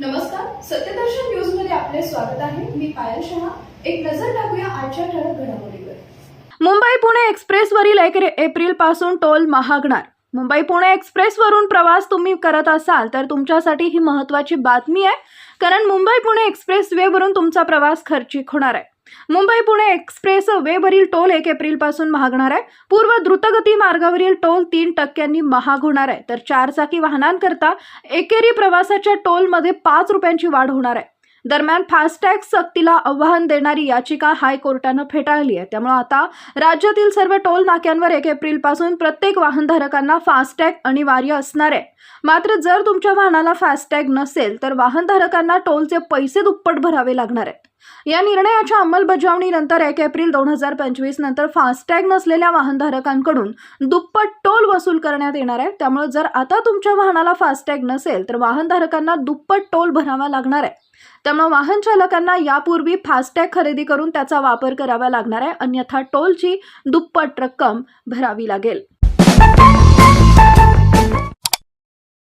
नमस्कार सत्यदर्शन न्यूजमध्ये आपले स्वागत आहे. मी पायल शहा. एक नजर टाकूया आजच्या ठळक घडामोडीवर. मुंबई पुणे एक्सप्रेसवरील एक एप्रिलपासून टोल महागणार. मुंबई पुणे एक्सप्रेसवरून प्रवास तुम्ही करत असाल तर तुमच्यासाठी ही महत्त्वाची बातमी आहे कारण मुंबई पुणे एक्सप्रेस वेवरून तुमचा प्रवास खर्चिक होणार आहे. मुंबई पुणे एक्सप्रेस वेवरील टोल एक एप्रिलपासून महागणार आहे. पूर्व द्रुतगती मार्गावरील टोल तीन टक्क्यांनी महाग होणार आहे. तर चारचाकी वाहनांकरता एकेरी प्रवासाच्या टोलमध्ये पाच रुपयांची वाढ होणार आहे. दरम्यान फास्टॅग सक्तीला आव्हान देणारी याचिका हायकोर्टानं फेटाळली आहे. त्यामुळे आता राज्यातील सर्व टोल नाक्यांवर एक एप्रिलपासून प्रत्येक वाहनधारकांना फास्टॅग अनिवार्य असणार आहे. मात्र जर तुमच्या वाहनाला फास्टॅग नसेल तर वाहनधारकांना टोलचे पैसे दुप्पट भरावे लागणार आहेत. या निर्णयाच्या अंमलबजावणीनंतर एक एप्रिल दोन हजार पंचवीस नंतर फास्टॅग नसलेल्या वाहनधारकांकडून दुप्पट टोल वसूल करण्यात येणार आहे. त्यामुळे जर आता तुमच्या वाहनाला फास्टॅग नसेल तर वाहनधारकांना दुप्पट टोल भरावा लागणार आहे. त्यामुळे वाहन चालकांना यापूर्वी फास्टॅग खरेदी करून त्याचा वापर करावा लागणार आहे. अन्यथा टोलची दुप्पट रक्कम भरावी लागेल.